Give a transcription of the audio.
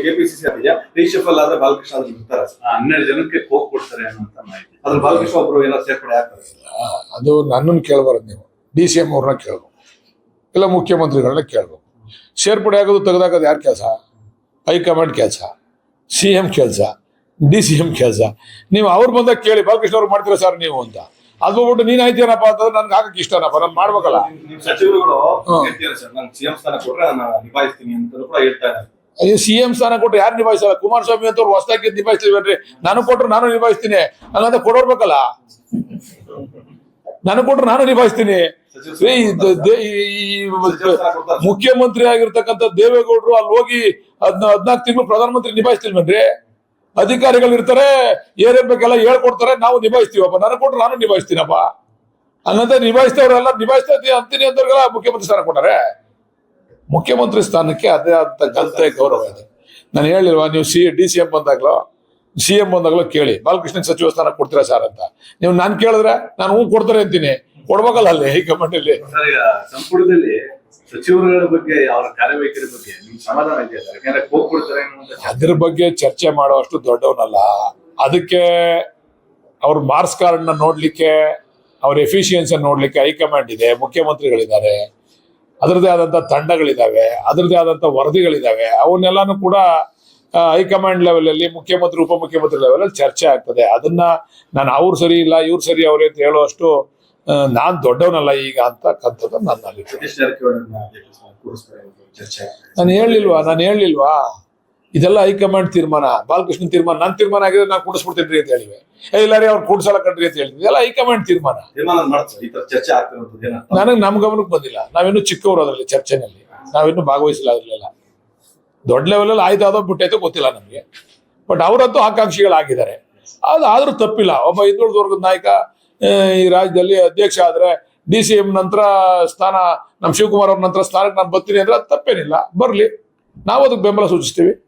ಇದೆಯಾ ರೀಶಫಲ್ ಆದ್ರೆ ಬಾಲಕೃಷ್ಣ ಅದ್ರ ಬಿಡ್ತಾರ ಆ ಹನ್ನೆರಡು ಜನಕ್ಕೆ ಕೋಕ್ ಕೊಡ್ತಾರೆ ಅನ್ನುವಂತ ಮಾಹಿತಿ. ಅದ್ರ ಬಾಲಕೃಷ್ಣ ಒಬ್ರು ಏನೋ ಸೇರ್ಪಡೆ ಆಗ್ತಾರೆ ಅದು ನನ್ನನ್ನು ಕೇಳಬಾರದು ನೀವು. ಡಿ ಸಿ ಎಂ ಅವ್ರನ್ನ ಕೇಳ್ಬೇಕು. ಇಲ್ಲ ಮುಖ್ಯಮಂತ್ರಿಗಳನ್ನ ಕೇಳಬೇಕು. ಸೇರ್ಪಡೆ ಆಗೋದು ತೆಗೆದಾಕೋದು ಯಾರ ಕೆಲಸ? ಹೈಕಮಾಂಡ್ ಕೆಲಸ ಸಿ ಎಂ ಕೆಲಸ ಡಿ ಸಿ ಎಂ ಕೆಲಸ. ನೀವು ಅವ್ರು ಬಂದಾಗ ಕೇಳಿ ಬಾಲಕೃಷ್ಣ ಅವ್ರು ಮಾಡ್ತೀರಾ ಸರ್ ನೀವು ಅಂತ. ಅದು ಬಿಟ್ಟು ನೀನ್ ಆಯ್ತೇನಪ್ಪ ಅಂತಂದ್ರೆ ನನ್ಗೆ ಹಾಕಕ್ಕೆ ಇಷ್ಟನಪ್ಪ ನಾನು ಮಾಡ್ಬೇಕಲ್ಲ. ಸಚಿವರುಗಳು ಸರ್ ನಾನು ಸಿಎಂ ಸ್ಥಾನ ಕೊಟ್ರೆ ನಾನು ನಿಭಾಯಿಸ್ತೀನಿ ಅಂತ ಕೂಡ ಹೇಳ್ತಾ ಇದ್ದಾರೆ. ಅಯ್ಯೋ ಸಿ ಎಂ ಸ್ಥಾನ ಕೊಟ್ಟರೆ ಯಾರು ನಿಭಾಯಿಸಲ್ಲ? ಕುಮಾರಸ್ವಾಮಿ ಅಂತ ಅವ್ರು ಹೊಸದಾಗಿ ನಿಭಾಯಿಸ್ತೀವಿ ನಾನು ಕೊಟ್ರು ನಾನು ನಿಭಾಯಿಸ್ತೀನಿ. ಹಂಗಂತ ಕೊಡೋರ್ಬೇಕಲ್ಲ ನಾನು ಕೊಟ್ರು ನಾನು ನಿಭಾಯಿಸ್ತೀನಿ. ಮುಖ್ಯಮಂತ್ರಿ ಆಗಿರ್ತಕ್ಕಂಥ ದೇವೇಗೌಡರು ಅಲ್ಲಿ ಹೋಗಿ ಹದ್ನ ಹದ್ನಾಲ್ಕು ತಿಂಗಳು ಪ್ರಧಾನಮಂತ್ರಿ ನಿಭಾಯಿಸ್ತಿಲ್ವೇನ್ರಿ ಅಧಿಕಾರಿಗಳು ಇರ್ತಾರೆ ಏನೇನ್ ಬೇಕೆಲ್ಲ ಹೇಳ್ಕೊಡ್ತಾರೆ ನಾವು ನಿಭಾಯಿಸ್ತೀವಪ್ಪ. ನಾನು ಕೊಟ್ರು ನಾನು ನಿಭಾಯಿಸ್ತೀನಪ್ಪ. ಹಂಗಂತ ನಿಭಾಯಿಸ್ತವ್ರೆಲ್ಲ ನಿಭಾಯಿಸ್ತಾ ಅಂತೀನಿ ಅಂತವ್ರಿಗೆಲ್ಲ ಮುಖ್ಯಮಂತ್ರಿ ಸ್ಥಾನ ಕೊಟ್ಟಾರೆ. ಮುಖ್ಯಮಂತ್ರಿ ಸ್ಥಾನಕ್ಕೆ ಅದೇ ಅಂತಕ್ಕಂಥ ಗೌರವ ಇದೆ. ನಾನು ಹೇಳಿಲ್ವಾ ನೀವು ಸಿ ಡಿ ಸಿ ಎಂ ಬಂದಾಗಲೋ ಸಿ ಎಂ ಬಂದಾಗಲೋ ಕೇಳಿ. ಬಾಲಕೃಷ್ಣ ಸಚಿವ ಸ್ಥಾನ ಕೊಡ್ತೀರಾ ಸರ್ ಅಂತ. ನೀವು ನಾನು ಕೇಳಿದ್ರೆ ನಾನು ಹೂ ಕೊಡ್ತಾರೆ ಅಂತೀನಿ. ಕೊಡ್ಬೇಕಲ್ಲ ಅಲ್ಲಿ ಹೈಕಮಾಂಡ್ ಅಲ್ಲಿ ಈಗ ಸಂಪುಟದಲ್ಲಿ ಸಚಿವರುಗಳ ಬಗ್ಗೆ ಅವರ ಕಾರ್ಯವೈಖರಿ ಬಗ್ಗೆ ಸಮಾಧಾನ ಅದ್ರ ಬಗ್ಗೆ ಚರ್ಚೆ ಮಾಡುವಷ್ಟು ದೊಡ್ಡವನಲ್ಲ. ಅದಕ್ಕೆ ಅವ್ರ ಮಾರ್ಕ್ಸ್ ಕಾರ್ಡ್ನ ನೋಡ್ಲಿಕ್ಕೆ ಅವ್ರ ಎಫಿಷಿಯನ್ಸಿ ನೋಡ್ಲಿಕ್ಕೆ ಹೈಕಮಾಂಡ್ ಇದೆ ಮುಖ್ಯಮಂತ್ರಿಗಳಿದ್ದಾರೆ. ಅದರದೇ ಆದಂತ ತಂಡಗಳಿದಾವೆ ಅದರದೇ ಆದಂತ ವರದಿಗಳಿದಾವೆ ಅವನ್ನೆಲ್ಲಾನು ಕೂಡ ಹೈಕಮಾಂಡ್ ಲೆವೆಲ್ ಅಲ್ಲಿ ಮುಖ್ಯಮಂತ್ರಿ ಉಪಮುಖ್ಯಮಂತ್ರಿ ಲೆವೆಲ್ ಅಲ್ಲಿ ಚರ್ಚೆ ಆಗ್ತದೆ. ಅದನ್ನ ನಾನು ಅವ್ರು ಸರಿ ಇಲ್ಲ ಇವ್ರು ಸರಿ ಅವ್ರೆ ಅಂತ ಹೇಳುವಷ್ಟು ನಾನು ನಾನ್ ದೊಡ್ಡವನಲ್ಲ ಈಗ ಅಂತಕ್ಕಂಥದ್ದು ನನ್ನ ನಾನು ಹೇಳಿಲ್ವಾ ನಾನು ಹೇಳಿಲ್ವಾ ಇದೆಲ್ಲ ಹೈಕಮಾಂಡ್ ತೀರ್ಮಾನ ಬಾಲಕೃಷ್ಣ ತೀರ್ಮಾನ ನನ್ನ ತೀರ್ಮಾನ ಆಗಿದ್ರೆ ನಾನು ಕೂಡಿಸ್ಬಿಡ್ತೀನಿ ಅಂತ ಹೇಳಿವೆ. ಏ ಇಲ್ಲ ರೀ ಅವ್ರು ಕೂಡಿಸಲ ಕಣ್ರಿ ಅಂತ ಹೇಳಿದ್ವಿ. ಇದೆಲ್ಲ ಹೈಕಮಾಂಡ್ ತೀರ್ಮಾನ. ನನಗೆ ನಮ್ಮ ಗಮನಕ್ಕೆ ಬಂದಿಲ್ಲ. ನಾವಿನ್ನು ಚಿಕ್ಕವರು ಅದರಲ್ಲಿ ಚರ್ಚೆನಲ್ಲಿ. ನಾವಿನ್ನೂ ಭಾಗವಹಿಸಿಲ್ಲ ಅದ್ರಲ್ಲೆಲ್ಲ ದೊಡ್ಡ ಲೆವೆಲಲ್ಲಿ ಆಯ್ತು ಅದೋ ಬಿಟ್ಟೈತೋ ಗೊತ್ತಿಲ್ಲ ನಮಗೆ. ಬಟ್ ಅವರಂತೂ ಆಕಾಂಕ್ಷಿಗಳಾಗಿದ್ದಾರೆ. ಅದು ಆದ್ರೂ ತಪ್ಪಿಲ್ಲ. ಒಬ್ಬ ಹಿಂದುಳಿದ ವರ್ಗದ ನಾಯಕ ಈ ರಾಜ್ಯದಲ್ಲಿ ಅಧ್ಯಕ್ಷ ಆದ್ರೆ ಡಿ ಸಿ ಎಂ ನಂತರ ಸ್ಥಾನ ನಮ್ಮ ಶಿವಕುಮಾರ್ ಅವ್ರ ನಂತರ ಸ್ಥಾನಕ್ಕೆ ನಾನು ಬರ್ತೀನಿ ಅಂದ್ರೆ ಅದು ತಪ್ಪೇನಿಲ್ಲ. ಬರಲಿ. ನಾವು ಅದಕ್ಕೆ ಬೆಂಬಲ ಸೂಚಿಸ್ತೀವಿ.